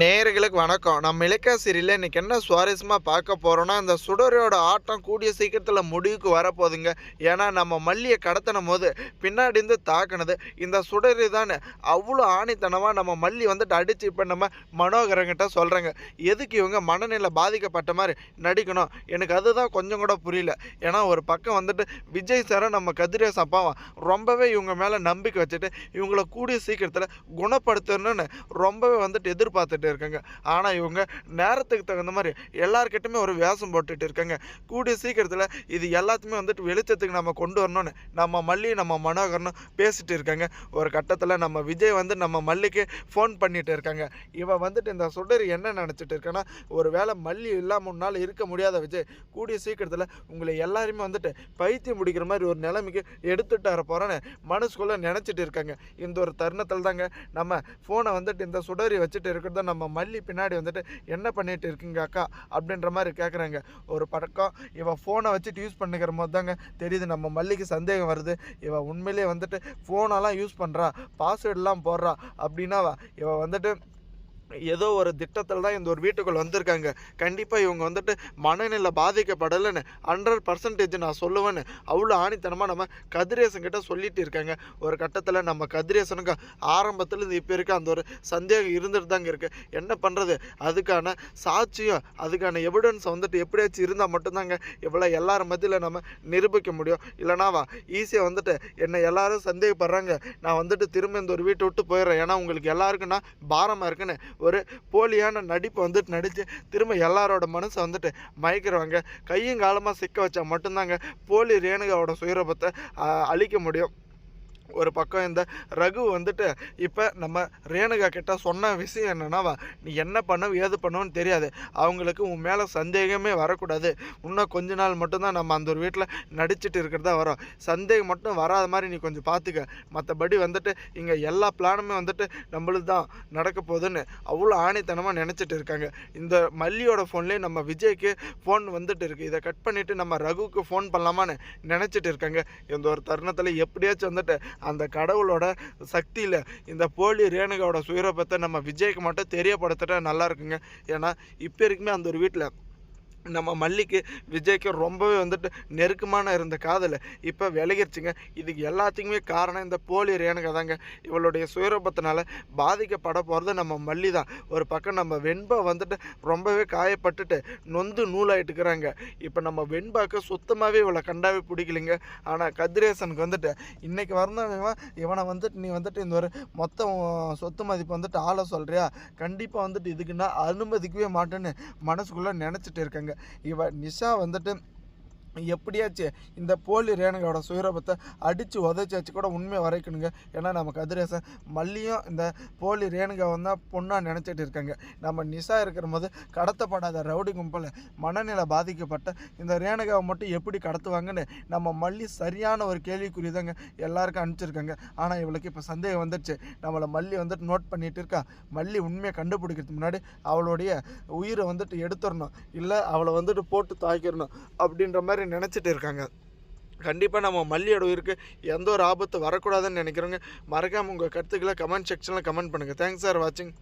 நேயர்களுக்கு வணக்கம். நம்ம இலக்கா சீரியலில் இன்றைக்கி என்ன சுவாரஸ்யமாக பார்க்க போகிறோன்னா இந்த சுடரோட ஆட்டம் கூடிய சீக்கிரத்தில் முடிவுக்கு வரப்போகுதுங்க. ஏன்னா நம்ம மல்லியை கடத்தின போது பின்னாடி இருந்து தாக்குனது. இந்த சுடரி தானே அவ்வளோ ஆணித்தனமாக நம்ம மல்லி வந்துட்டு அடித்து இப்போ நம்ம மனோகரங்கிட்ட சொல்கிறாங்க எதுக்கு இவங்க மனநிலை பாதிக்கப்பட்ட மாதிரி நடிக்கணும்? எனக்கு அதுதான் கொஞ்சம் கூட புரியல. ஏன்னா ஒரு பக்கம் வந்துட்டு விஜய் சாரை நம்ம கதிரேசன் அப்பாவும் ரொம்பவே இவங்க மேலே நம்பிக்கை வச்சுட்டு இவங்களை கூடிய சீக்கிரத்தில் குணப்படுத்தணும்னு ரொம்பவே வந்துட்டு எதிர்பார்த்துட்டு இருக்காங்க. ஆனால் இவங்க நேரத்துக்கு தகுந்த மாதிரி எல்லார்கிட்டயுமே ஒரு வேஷம் போட்டுட்டு இருக்காங்க. கூடிய சீக்கிரத்தில் இது எல்லாத்தையுமே வந்துட்டு வெளிச்சத்துக்கு நம்ம கொண்டு வரணும்னு நம்ம மல்லி நம்ம மனோகரனும் பேசிட்டு இருக்காங்க. ஒரு கட்டத்தில் நம்ம விஜய் வந்து நம்ம மல்லிக்கு ஃபோன் பண்ணிட்டு இருக்காங்க. இவன் வந்துட்டு இந்த சுடர் என்ன நினச்சிட்டு இருக்கான்னா ஒரு வேளை மல்லி இல்லாமல் முன்னால் இருக்க முடியாத விஜய் கூடிய சீக்கிரத்தில் உங்களை எல்லாருமே வந்துட்டு பைத்தியம் முடிக்கிற மாதிரி ஒரு நிலைமைக்கு எடுத்துட்டு வர போகிறேன்னு மனசுக்குள்ளே நினச்சிட்டு இருக்காங்க. இந்த ஒரு தருணத்தில் தாங்க நம்ம ஃபோனை வந்துட்டு இந்த சுடரி வச்சுட்டு இருக்கிறத நம்ம மல்லி பின்னாடி வந்துட்டு என்ன பண்ணிட்டு இருக்கீங்க அக்கா? அப்படின்ற மாதிரி கேட்குறாங்க ஒரு பக்கம் இவன் ஃபோனை வச்சுட்டு யூஸ் பண்ணிக்கிற போது தாங்க தெரியுது. நம்ம மல்லிக்கு சந்தேகம் வருது. இவன் உண்மையிலேயே வந்துட்டு ஃபோனெல்லாம் யூஸ் பண்ணுறா பாஸ்வேர்டெலாம் போடுறா அப்படின்னா இவன் வந்துட்டு ஏதோ ஒரு திட்டத்தில் தான் இந்த ஒரு வீட்டுக்குள் வந்திருக்காங்க. கண்டிப்பாக இவங்க வந்துட்டு மனநிலை பாதிக்கப்படலைன்னு ஹண்ட்ரட் பர்சன்டேஜ் நான் சொல்லுவேன்னு அவ்வளோ ஆணித்தனமாக நம்ம கதிரேசன் கிட்ட சொல்லிட்டு இருக்காங்க. ஒரு கட்டத்தில் நம்ம கதிரேசனுக்கு ஆரம்பத்தில் இது இப்போ இருக்க அந்த ஒரு சந்தேகம் இருந்துட்டு தாங்க இருக்குது என்ன பண்ணுறது அதுக்கான சாட்சியம் அதுக்கான எவிடன்ஸ் வந்துட்டு எப்படியாச்சும் இருந்தால் மட்டும்தாங்க இவ்வளோ எல்லார் மத்தியில் நம்ம நிரூபிக்க முடியும். இல்லைனாவா ஈஸியாக வந்துட்டு என்னை எல்லாரும் சந்தேகப்படுறாங்க. நான் வந்துட்டு திரும்ப இந்த ஒரு வீட்டை விட்டு போயிடுறேன். ஏன்னா உங்களுக்கு எல்லாருக்கும் நான் பாரமாக இருக்குன்னு ஒரு போலியான நடிப்பை வந்துட்டு நடித்து திரும்ப எல்லாரோட மனசை வந்துட்டு மயக்கிறவங்க கையும் காலமாக சிக்க வச்சா மட்டும்தாங்க போலி ரேணுகாவோட சுயரூபத்தை அழிக்க முடியும். ஒரு பக்கம் இந்த ரகு வந்துட்டு இப்போ நம்ம ரேணுகா கிட்ட சொன்ன விஷயம் என்னென்னா நீ என்ன பண்ண ஏது பண்ணுவோன்னு தெரியாது. அவங்களுக்கு உன் மேலே சந்தேகமே வரக்கூடாது. இன்னும் கொஞ்ச நாள் மட்டும்தான் நம்ம அந்த ஒரு வீட்டில் நடிச்சிட்டு இருக்கிறதா வரோம். சந்தேகம் மட்டும் வராத மாதிரி நீ கொஞ்சம் பார்த்துக்க மற்றபடி வந்துட்டு இங்கே எல்லா பிளானுமே வந்துட்டு நம்மளுக்கு தான் நடக்க போகுதுன்னு அவ்வளோ ஆணித்தனமாக நினச்சிட்டு இருக்காங்க. இந்த மல்லியோட ஃபோன்லேயே நம்ம விஜய்க்கு ஃபோன் வந்துட்டு இருக்குது இதை கட் பண்ணிவிட்டு நம்ம ரகுவுக்கு ஃபோன் பண்ணலாமான்னு நினச்சிட்டு இருக்காங்க. இந்த ஒரு தருணத்தில் எப்படியாச்சும் வந்துட்டு அந்த கடவுளோட சக்தியில் இந்த போலி ரேணுகாவோட சுயரூபத்தை நம்ம விஜய்க்கு மட்டும் தெரியப்படுத்திட்டா நல்லா இருக்குங்க. ஏன்னா இப்போ இருக்குமே அந்த ஒரு வீட்டில் நம்ம மல்லிக்கு விஜய்க்கு ரொம்பவே வந்துட்டு நெருக்கமான இருந்த காதல். இப்போ விலகிருச்சுங்க. இதுக்கு எல்லாத்துக்குமே காரணம் இந்த போலி ரேணுகா தாங்க. இவளுடைய சுயரூபத்தினால பாதிக்கப்பட போகிறது நம்ம மல்லி தான். ஒரு பக்கம் நம்ம வெண்பா வந்துட்டு ரொம்பவே காயப்பட்டுட்டு நொந்து நூலாயிட்டுக்கிறாங்க. இப்போ நம்ம வெண்பாவுக்கு சுத்தமாகவே இவளை கண்டாவே பிடிக்கலைங்க. ஆனால் கதிரேசனுக்கு வந்துட்டு இன்றைக்கி வந்தவன் இவனை வந்துட்டு நீ வந்துட்டு இந்த ஒரு மொத்தம் சொத்து மதிப்பு வந்துட்டு ஆள சொல்கிறியா கண்டிப்பாக வந்துட்டு இதுக்குன்னா அனுமதிக்கவே மாட்டேன்னு மனசுக்குள்ளே நினச்சிட்டு இருக்காங்க. இவ நிஷா வந்துட்டு எப்படியாச்சு இந்த போலி ரேணுகாவோட சுயரூபத்தை அடித்து உதச்சாச்சு கூட உண்மையை வரைக்கணுங்க. ஏன்னா நம்ம கதிரேசன் மல்லியும் இந்த போலி ரேணுகாவை தான் பொண்ணாக நினச்சிட்டு இருக்காங்க. நம்ம நிஷா இருக்கிற போது கடத்தப்படாத ரவுடி கும்பல் மனநிலை பாதிக்கப்பட்ட இந்த ரேணுகாவை மட்டும் எப்படி கடத்துவாங்கன்னு நம்ம மல்லி சரியான ஒரு கேள்விக்குறி தாங்க எல்லாருக்கும் அனுப்பிச்சிருக்காங்க. ஆனால் இவளுக்கு இப்போ சந்தேகம் வந்துடுச்சு நம்மளை மல்லி வந்துட்டு நோட் பண்ணிட்டு இருக்கா. மல்லி உண்மையை கண்டுபிடிக்கிறதுக்கு முன்னாடி அவளுடைய உயிரை வந்துட்டு எடுத்துடணும். இல்லை அவளை வந்துட்டு போட்டு தாக்கிடணும் அப்படின்ற மாதிரி நினச்சிட்டு இருக்காங்க. கண்டிப்பாக நம்ம மல்லியோட உயிருக்கு எந்த ஒரு ஆபத்து வரக்கூடாதுன்னு நினைக்கிறோங்க மறக்காமல் உங்கள் கருத்துக்களை கமெண்ட் செக்ஷனில் கமெண்ட் பண்ணுங்கள் தேங்க்ஸ் ஃபார் வாட்சிங்